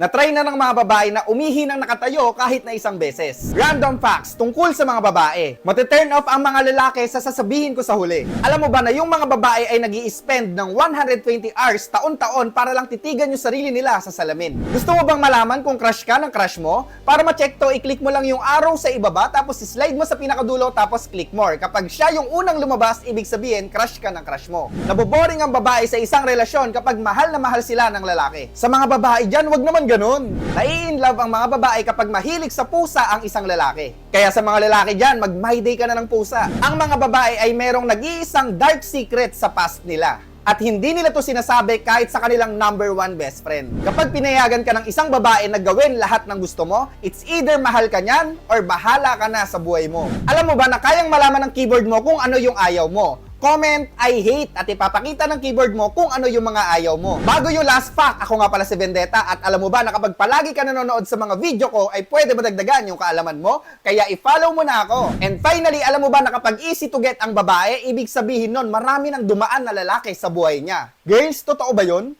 Na-try na ng mga babae na umihi ng nakatayo kahit na isang beses. Random facts tungkol sa mga babae. Mati-turn off ang mga lalaki sa sasabihin ko sa huli. Alam mo ba na yung mga babae ay nag spend ng 120 hours taon-taon para lang titigan yung sarili nila sa salamin. Gusto mo bang malaman kung crush ka ng crush mo? Para ma-check to, i-click mo lang yung arrow sa ibaba tapos slide mo sa pinakadulo tapos click more. Kapag siya yung unang lumabas, ibig sabihin crush ka ng crush mo. Naboboring ang babae sa isang relasyon kapag mahal na mahal sila ng lalaki. Sa mga babae dyan, wag naman ganun. Nai-inlove ang mga babae kapag mahilig sa pusa ang isang lalaki. Kaya sa mga lalaki dyan, mag day ka na ng pusa. Ang mga babae ay merong nag-iisang dark secret sa past nila. At hindi nila to sinasabi kahit sa kanilang number one best friend. Kapag pinayagan ka ng isang babae na gawin lahat ng gusto mo, it's either mahal ka niyan or bahala ka na sa buhay mo. Alam mo ba na kayang malaman ng keyboard mo kung ano yung ayaw mo? Comment, I hate at ipapakita ng keyboard mo kung ano yung mga ayaw mo. Bago yung last fact, ako nga pala si Vendetta at alam mo ba na kapag palagi ka nanonood sa mga video ko ay pwede madagdagan yung kaalaman mo? Kaya i-follow mo na ako. And finally, alam mo ba na kapag easy to get ang babae, ibig sabihin nun marami nang dumaan na lalaki sa buhay niya. Girls, totoo ba yun?